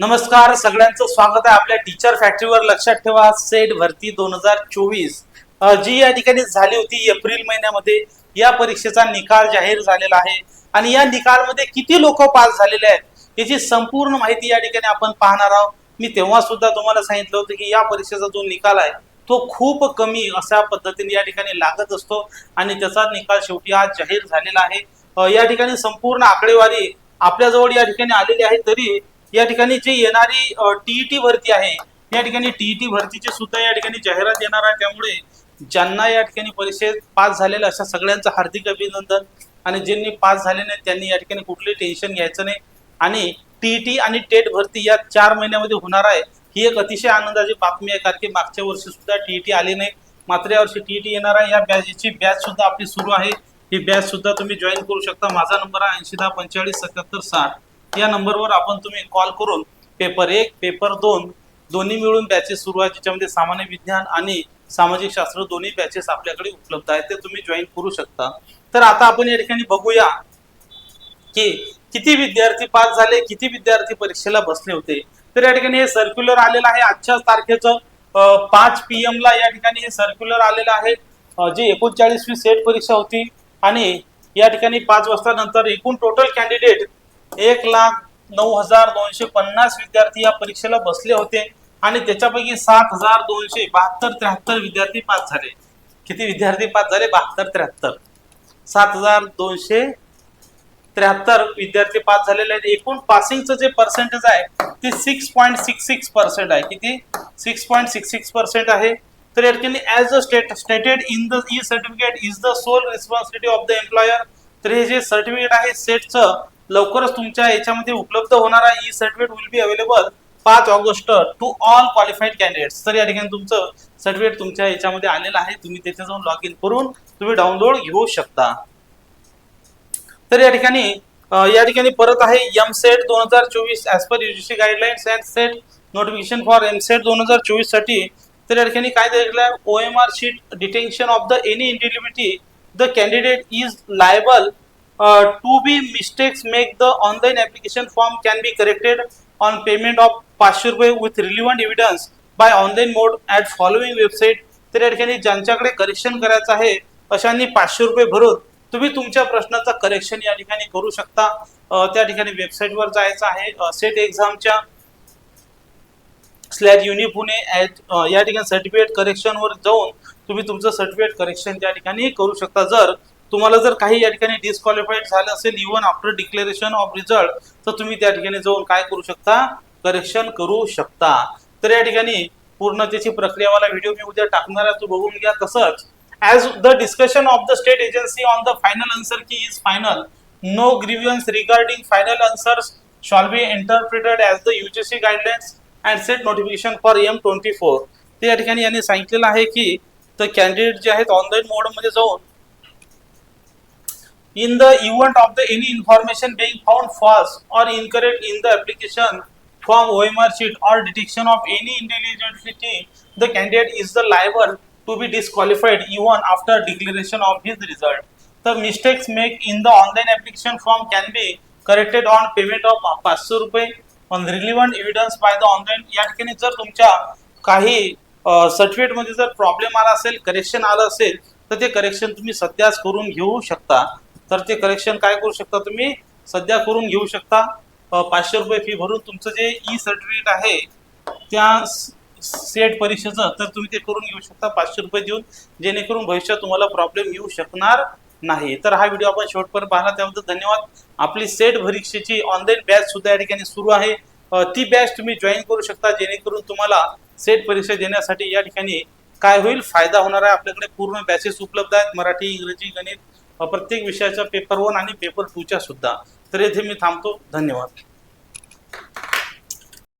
नमस्कार सगळ्यांचं स्वागत आहे आपल्या टीचर फॅक्टरीवर लक्षात ठेवा सेट भरती दोन हजार चोवीस. जी या ठिकाणी झाली होती एप्रिल महिन्यामध्ये या परीक्षेचा निकाल जाहीर झालेला आहे. आणि या निकालमध्ये किती लोक पास झालेले आहेत याची संपूर्ण माहिती या ठिकाणी आपण पाहणार आहोत. मी तेव्हा सुद्धा तुम्हाला सांगितलं होतं की या परीक्षेचा जो निकाल आहे तो खूप कमी अशा पद्धतीने या ठिकाणी लागत असतो. आणि त्याचा निकाल शेवटी आज जाहीर झालेला आहे. या ठिकाणी संपूर्ण आकडेवारी आपल्याजवळ या ठिकाणी आलेली आहे तरी या ठिकाणी जी येणारी टीईटी भरती आहे या ठिकाणी टीईटी भरतीची सुद्धा या ठिकाणी जाहिरात येणार आहे. त्यामुळे ज्यांना या ठिकाणी परीक्षेत पास झालेल्या अशा सगळ्यांचं हार्दिक अभिनंदन. आणि ज्यांनी पास झाले नाही त्यांनी या ठिकाणी कुठलंही टेन्शन घ्यायचं नाही. आणि टीईटी आणि टेट भरती या चार महिन्यामध्ये होणार आहे ही एक अतिशय आनंदाची बातमी आहे. कारण की मागच्या वर्षी सुद्धा टीईटी आली नाही. मात्र या वर्षी टीईटी येणार आहे. या बॅचची बॅच सुद्धा आपली सुरू आहे. ही बॅच सुद्धा तुम्ही जॉईन करू शकता. माझा नंबर आहे ऐंशी दहा पंचेचाळीस सत्याहत्तर साठ. या नंबरवर आपण तुम्ही कॉल करून पेपर एक पेपर दोन दोन्ही मिळून बॅचेस सुरू आहेत ज्याच्यामध्ये सामान्य विज्ञान आणि सामाजिक शास्त्र दोन्ही बॅचेस आपल्याकडे उपलब्ध आहेत ते तुम्ही जॉईन करू शकता. तर आता आपण या ठिकाणी बघूया की किती विद्यार्थी पास झाले किती विद्यार्थी परीक्षेला बसले होते. तर या ठिकाणी हे सर्क्युलर आलेलं आहे. आजच्याच तारखेचं पाच पी एम ला या ठिकाणी हे सर्क्युलर आलेलं आहे. जी एकोणचाळीसवी सेट परीक्षा होती आणि या ठिकाणी पाच वाजता नंतर एकूण टोटल कॅन्डिडेट एक लाख नऊ हजार दोनशे पन्नास विद्यार्थी या परीक्षेला बसले होते आणि त्याच्यापैकी सात हजार दोनशे बहात्तर त्र्याहत्तर विद्यार्थी पास झाले. किती विद्यार्थी पास झाले? बहात्तर त्र्याहत्तर. सात हजार दोनशे त्र्याहत्तर विद्यार्थी पास झालेले आहेत. एकूण पासिंगचं जे पर्सेंटेज आहे ते six point six six percent आहे. किती? Six point six six percent आहे. तर या ठिकाणी as a state stated in the E certificate is the sole responsibility of the employer तर हे जे सर्टिफिकेट आहे सेटचं लवकरच तुमच्या याच्यामध्ये उपलब्ध होणारा E certificate will be available पाच August to all qualified candidates तर या ठिकाणी तुमचं सर्टिफिकेट तुमच्या याच्यामध्ये आलेलं आहे. तुम्ही त्याच्या जाऊन लॉग इन करून तुम्ही डाउनलोड घेऊ शकता. तर या ठिकाणी या ठिकाणी परत आहे एम सेट दोन हजार चोवीस as per UGC guidelines and SET notification for M SET दोन हजार चोवीससाठी तर या ठिकाणी काय दिलेलं आहे? O M R sheet detection of the any ineligibility the candidate is liable to be mistakes make the online application form can be corrected on payment of पाचशे रुपये with relevant evidence by online mode at following website तर या ठिकाणी ज्यांच्याकडे correction करायचं आहे अशांनी पाचशे रुपये भरून तुम्ही तुमच्या प्रश्नाचं करेक्शन या ठिकाणी करू शकता. Uh, त्या ठिकाणी वेबसाईटवर जायचं आहे. सेट एक्झामच्या स्लॅट युनि पुणे ॲट या ठिकाणी सर्टिफिकेट करेक्शनवर जाऊन तुम्ही तुमचं सर्टिफिकेट करेक्शन त्या ठिकाणी करू शकता. जर तुम्हाला जर काही या ठिकाणी डिस्क्वालिफाईड झालं असेल even after declaration of result तर तुम्ही त्या ठिकाणी जाऊन काय करू शकता? करेक्शन करू शकता. तर या ठिकाणी पूर्ण त्याची प्रक्रियावाला व्हिडिओ मी उद्या टाकणार आहे. तो बघून घ्या तसंच. As the discussion of the state agency on the final answer key is final no final, regarding final regarding shall be interpreted be interpreted as the UGC guidelines and set notification for M24. ते या ठिकाणी यांनी सांगितलेलं आहे की तर candidate जे आहेत ऑनलाईन मोडमध्ये जाऊन in the event of the any information being found false or incorrect in the application form OMR sheet or detection of any ineligibility, the candidate is the liable to be disqualified even after declaration of his result. The mistakes made in the online application form can be corrected on payment of पाचशे रुपये on relevant evidence by the online या ठिकाणी जर तुमच्या काही सर्टिफिकेटमध्ये जर problem आला असेल करेक्शन आलं असेल तर ते करेक्शन तुम्ही सध्याच करून घेऊ शकता तर ते करेक्शन काय करू शकता तुम्ही? सध्या करून घेऊ शकता. पाचशे रुपये फी भरून तुमचं जे ई सर्टिफिकेट आहे त्या सेट परीक्षेचं तर तुम्ही ते करून घेऊ शकता. पाचशे रुपये देऊन जेणेकरून भविष्यात तुम्हाला प्रॉब्लेम येऊ शकणार नाही. तर हा व्हिडिओ आपण शेवटपर्यंत पाहिला त्याबद्दल धन्यवाद. आपली सेट परीक्षेची ऑनलाईन बॅच सुद्धा या ठिकाणी सुरू आहे. ती बॅच तुम्ही जॉईन करू शकता. जेणेकरून तुम्हाला सेट परीक्षा देण्यासाठी या ठिकाणी काय होईल? फायदा होणार आहे. आपल्याकडे पूर्ण बॅचेस उपलब्ध आहेत. मराठी इंग्रजी गणित प्रत्येक विषयाच्या पेपर वन आणि पेपर टूच्या सुद्धा. तर येथे मी थांबतो. धन्यवाद.